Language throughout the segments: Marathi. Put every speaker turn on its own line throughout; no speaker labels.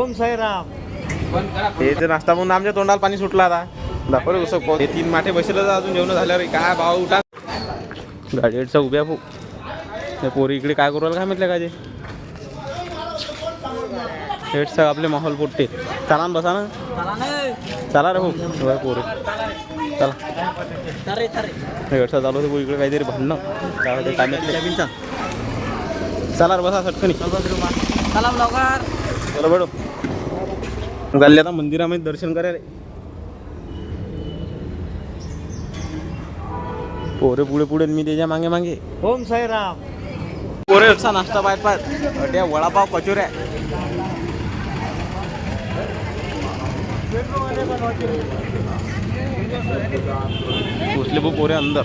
ओम साईराम.
हे नाश्ता म्हणून आमच्या तोंडाला पाणी सुटलं आता. दाखव रे उसक पाहू. हे तीन माठे बसले अजून जेवण झाल्यावर. काय भाव उठा गाडी हेडचा उभ्या भाऊ. हे पोरी इकडे काय करू काय म्हटलं काय ते? हेडचा आपले माहोल पोट्टे. चला ना बसा ना. चला रे भाऊ. पोरी. चला. हेडचा चालू होते भाऊ. इकडे काहीतरी भांडणं. काय चला रे बसा सटकनी.
चला
बडो चालले आता मंदिरामध्ये दर्शन करायला पोरे पुढे पुढे मी त्याच्यामागे मागे.
ओम साईराम.
पोरे असा नाश्ता पाहत पाहत अट्या वडापाव कचोऱ्या. घुसले भाऊ पोरे अंदर.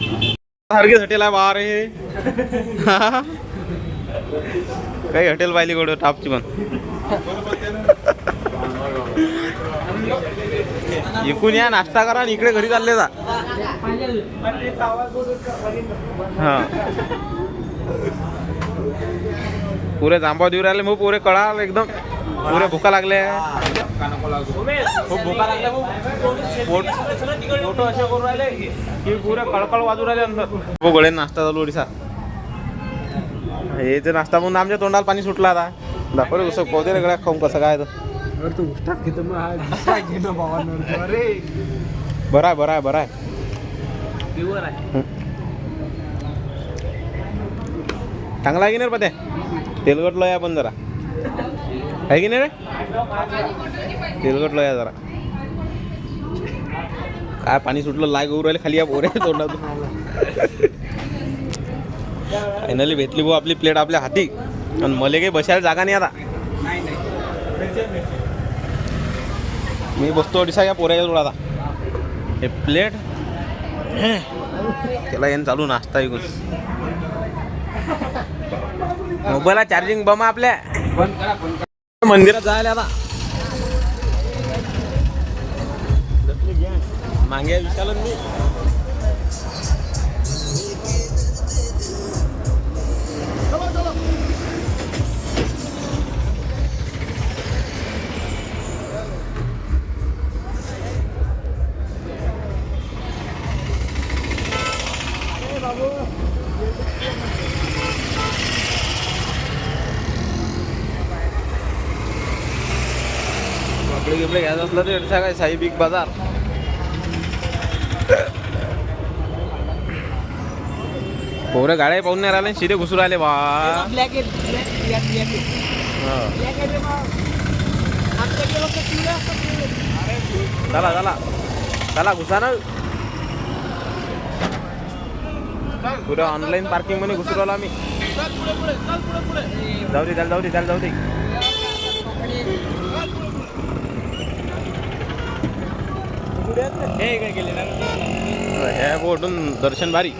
सारखेच हॉटेल आहे बाहेर हे काही हॉटेल पाहिली गोड टापची पण. इकून या नाश्ता करा आणि इकडे घरी चालले जा. हा. पुरे जांबा देऊ राहिले मग पुरे कळाल एकदम. पुरे भुका लागले. खूप भुका लागल्या फोटो असे करू राहिले की पुरे कळकळ वाजू राहिले अंदर. गळे नाश्ता चालू ओडिसा हे ते नाश्ता म्हणून आमच्या तोंडाला पाणी सुटला आता. दाखवले उसक दे रे गळ्या खाऊन कसं काय तर.
तू उष्टात घेतो मग. हा दुसरा घे ना बाबा अरे.
बरं आहे बरं आहे बरं आहे.
प्युअर आहे.
चांगला आहे की नाही रे पत्या तेलगट लोया पण जरा. आहे की नाही रे? तेलगट लोया जरा. काय पाणी सुटलं लाय गहू राहिले खाली या पोरे तोंडातून. फायनली भेटली भाऊ आपली प्लेट आपल्या हाती. आणि मले काही बसायला जागा नाही आता.
नाही नाही.
मी बसतो अडीसा या पोऱ्याच्या जोड आता हे प्लेट त्याला येऊन चालू नाश्ता येऊन मोबाईलला चार्जिंग बम आपल्या. मंदिरात जायला आता. मागे विचारलं मी. असला तर काय साई बिग बाजार? पोरं गाड्या पाहून नाही राहिले शिरे घुसून राहिले बा. चला चला. चला घुसा ना. पुढे ऑनलाईन पार्किंगमध्ये घुसून राहिलो आम्ही. जाऊ दे त्याला जाऊ दे त्याला जाऊ दे
हे काय केले ना
ह्या बोटून दर्शन भारी.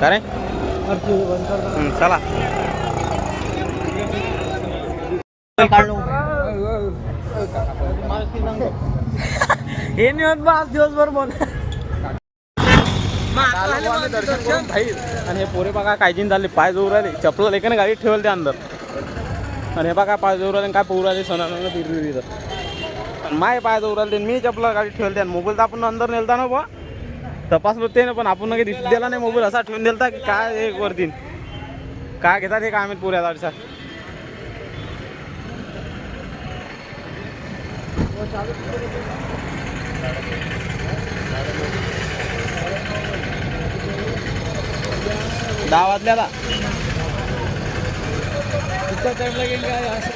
काय
चला. काढलो हं, चला
बा आज दिवसभर बोल
दर्शन करून आणि हे पोरे बघा कायजीन झाले पाय जोर राहिले चपला एकाने गाडीत ठेवलं ते अंदर. आणि हे बघा पाय जोर राहिले काय पोर राहिले सणानं फिरली माय पाय जोर राहिले मी चपला गाडीत ठेवलं आणि मोबाईल तर आपण अंदर नेलता ना बा. तपासलो ते ना पण आपण काही दिसू दिला नाही मोबाईल असा ठेवून दिलता की काय एक वरतीन काय घेतात हे काय माहीत पुऱ्या गाडीचा? दहा वाजल्या आता
इतका टाइम लागेल काय असं?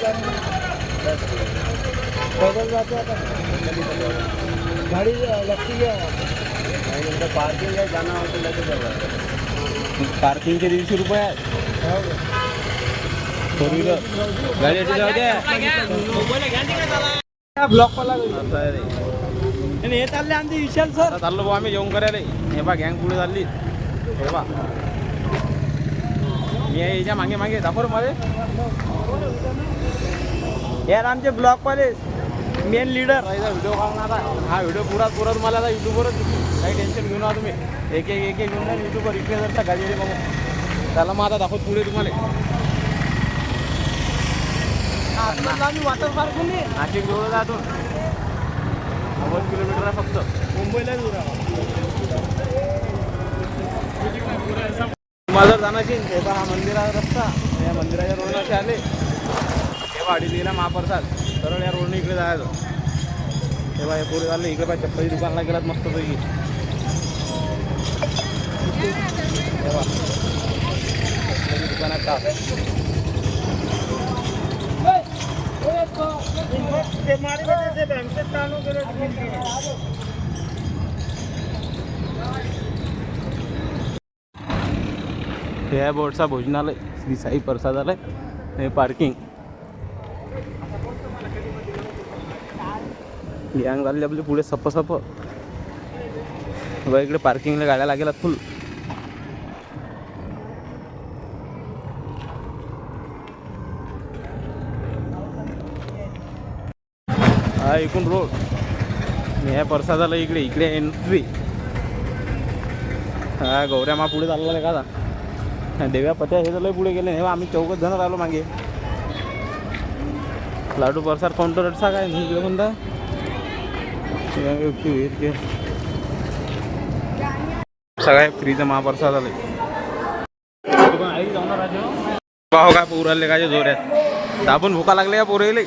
बदल जातो आता. गाडी घ्या. पार्किंग आहे जाणं होतं लगेच
पार्किंगचे दीडशे रुपये आहे फोर व्हीलर गाडी
ब्लॉक पडला. आणि हे चालले आमचे विशाल सर.
चाललो भाऊ आम्ही जेवण करायला. हे बा गँग पुढे चालली. हे बा मी याच्या मागे मागे. दाखवमध्ये यार आमचे ब्लॉग वाले मेन लीडर व्हिडिओ काढणार आता हा व्हिडिओ पुरा पुरा तुम्हाला आता युट्यूबवरच काही टेन्शन घेऊ नका तुम्ही. एक एक एक एक घेऊन युट्यूबवर इकडे गाडी बघू त्याला मग आता दाखवत पुढे तुम्हाला.
आम्ही वॉटर पार्क
नाशिक जवळ जातो नव्वद किलोमीटर आहे फक्त.
मुंबईला दूर
तुम्हाला जर जाण्याची तेव्हा हा मंदिरा रस्ता. या मंदिराच्या रोडला असे आले. तेव्हा वाडी दिला महाप्रसाद. सरळ या रोडने इकडे जायचं. तेव्हा हे पुढे झाले इकडे पाहिजे चप्पली दुकानला गेलात मस्त पैकी तेव्हा दुकानात हे आहे बोर्डचा भोजनालय श्री साई प्रसादालय. हे पार्किंग गँग झाली आपली पुढे सप सप बघा इकडे पार्किंगला गाड्या लागेल फुल. हा एकूण रोड. ह्या आहे इकडे इकडे एंट्री हा गौऱ्या मा पुढे चालला का आता देव्या पत्या हे झालं पुढे गेले. नाही आम्ही चौघच जण राहिलो मागे. लाडू प्रसाद काउंटरचा काय? नाही इकडे कोणता? सगळ्या फ्रीचं महाप्रसाद आले पाहो काय पोर आले काय जोऱ्यात दाबून भुका लागले का पोरले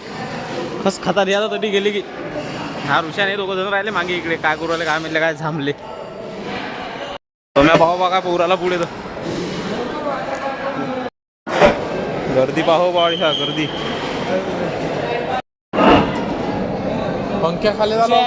खस खाता आता तरी गेली की. हा नाही दोघं जण राहिले मागे इकडे. काय करू राहिले काय म्हटलं काय थांबले. भाऊ बघा पोराला पुढे तर. गर्दी पाहो बाळी हा गर्दी.
पंख्या खाली झाला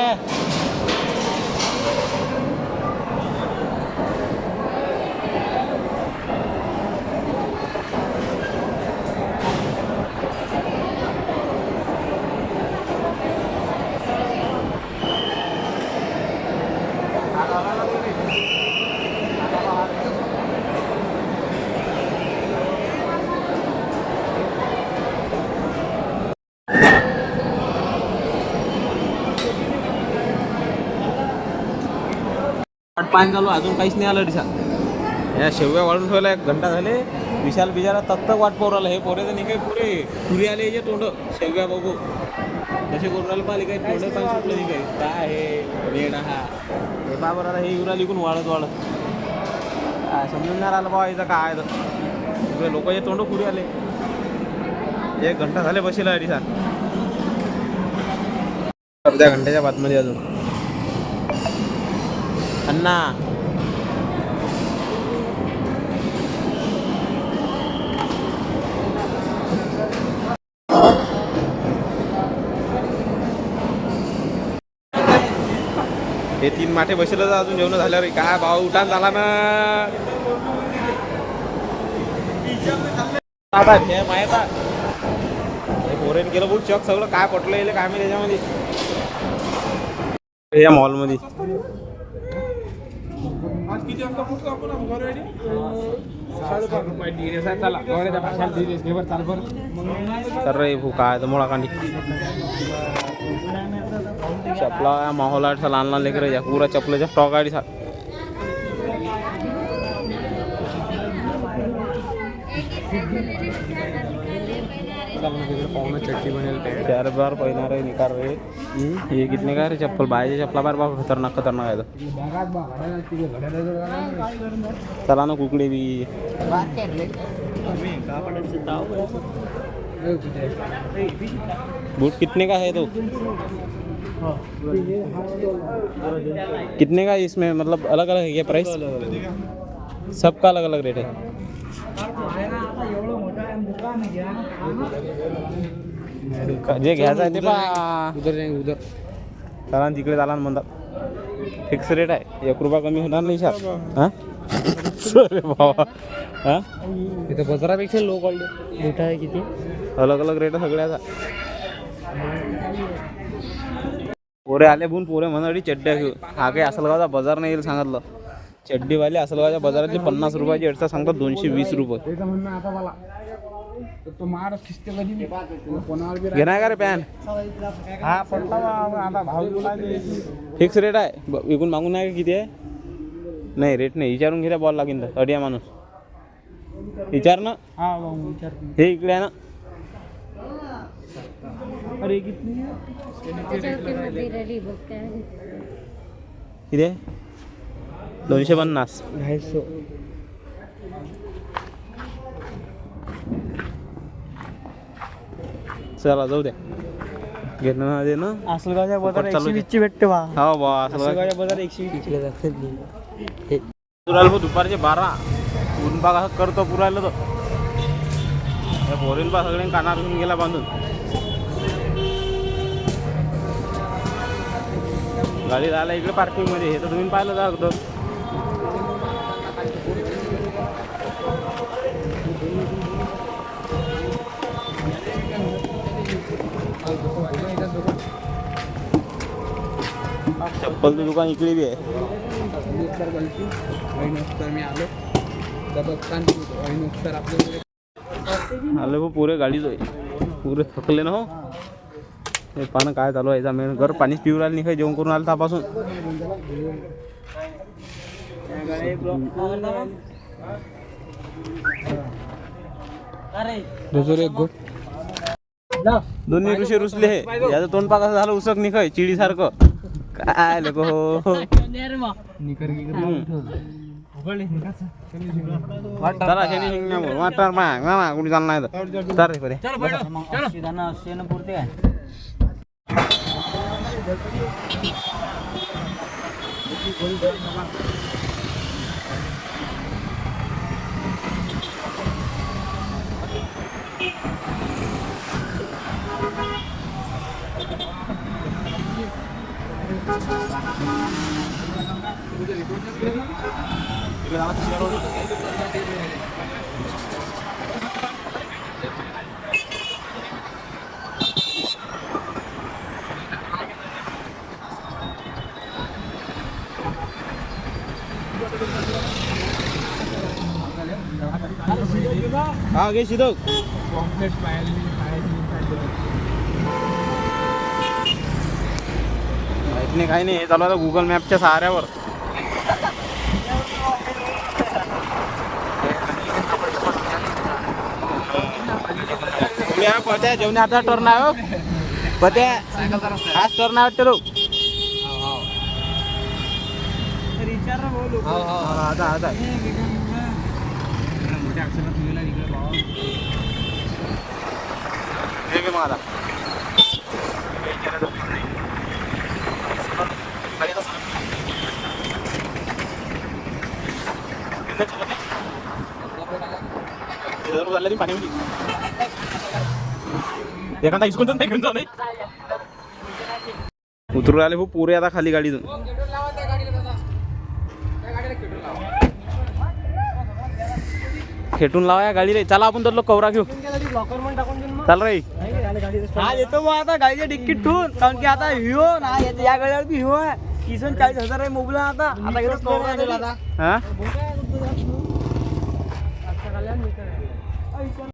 वाट पाणी चालू अजून काहीच नाही आलं दिशा. या शेवया वाढून ठेवला एक घंटा झाले. विशाल बिचारा तत्तक वाट पोर आलं हे पोरे तर नाही पुरे पुरी आले जे तोंड. शेवया बघू. तसे करून राहिले पाहिले काही तोंड पाणी सुटलं नाही काही. काय हे रेड हा. हे बाबर हे हे युरा लिकून वाढत वाढत. काय समजून नाही राहिलं बाबा इथं काय तर. लोक हे तोंड पुरी आले. एक घंटा झाले बसेल अडीचा अर्ध्या घंट्याच्या बातमध्ये अजून. अण्णा. हे तीन माठे बसलेच अजून जेवण झाल्यावर. काय भाव उठान झाला ना. हे. हे पोरेन केलं बघ चक सगळं काय पटलं काय माहिती त्याच्यामध्ये. या मॉलमध्ये
किती वाजता पोहोचतो आपण? घरी साडेपाच रुपये चला गौऱ्याच्या भाषाला दिलीस घे बरं चाल बरं.
तर रे तर चपला माहोल आठ लहान लहान लेकर या पुरा चपलाच्या स्टॉक आडी सा चार बार पहिला रे निकार रे ये कितने का रे चप्पल बायचे चपला बार बाबा खतरनाक खतरनाक आहे तो. चला ना कुकडे बी बूट कितने का है तो? कितने का इसमें? मतलब अलग अलग है क्या प्राइस सबका अलग अलग रेट है। जे घ्यायचं आहे ते पा
उधर जाएंगे उधर
चला ना तिकडे चाला ना म्हणतात. फिक्स रेट आहे. एक रुपया कमी होणार नाही शाप हां? बाबा. हां?
इथं बाजारापेक्षा लो क्वालिटी मोठा आहे किती?
अलग अलग रेट सगळ्याचा. पोरे आले बुन पोरे म्हणाली चड्ड्या घेऊ. हा काही असलगावचा बाजार नाही येईल सांगितलं. चड्डीवाले असलगावच्या बाजारातले पन्नास रुपयाची एडचा सांगतात दोनशे वीस रुपये. घेणार का रे पॅन?
हा
फिक्स रेट आहे. ब- विकून मागून नाही का किती आहे? नाही रेट नाही. विचारून घे बॉल लागेल तर. अडिया माणूस. विचार ना.
हे
इकडे आहे ना.
अरे किती
किती आहे? दोनशे पन्नास.
ढाईसो
चला जाऊ द्या. घेणं ना दे ना
आसलगावच्या बाजार
चालू
एकशे
दे.
वीसची भेटते बा
हो बा असं बघा.
आसलगावच्या बाजार एकशे वीसची.
पुरायला भाऊ दुपारचे बारा. ऊन बाग असं करतो पुरायला तर या पोरील बा सगळे कानार घेऊन गेला बांधून. गाडी राहिला इकडे पार्किंगमध्ये. हे तर तुम्ही पाहिलं जा अगोदर. चप्पलचं दुकान इकडे बी आहे.
आलो
आले भाऊ पुरे गाडीच आहे. पुरे थकले ना हो. हे पानं काय चालू आहे याचा मेन घर पाणीच पिऊ राहिलं नाही जेवण करून आलं तापासून दोन्ही ऋषी रुसले हे. याचं तोंड पाकाचं असं झालं उसक निघाय चिडी काल
भयो
चला खेळी हिंगा बोल वाटार मा हांगा मा कुणी जाणार नाही तर रे चल पुरते काय हा घे शिदक.
कॉम्प्लेट पायाली
माहीत नाही काही नाही. हे चालू आता गुगल मॅपच्या सहाऱ्यावर. या पत्या जेवणे आता टर्न आहे हो. पत्या हाच टर्न आहे वाटतं लो हो, हा, हो, आता आता.
मोठ्या अक्षरात लिहिला इकडे भावा
हे घे मग आता एखादा इसकून तर घेऊन जाऊ नाही उतरून आले भाऊ पुरे आता खाली गाडीतून. खेटून लावा या गाडी रे चला आपण तर कवरा घेऊ चाल रे
हा येतो मग आता गाडीच्या डिक्कीट ठेवून कारण की आता हिओ ना या गाडीवर बी हिओ आहे किसन चाळीस हजार आहे मोबाईल आता आता घेतो कवरा हा?
हा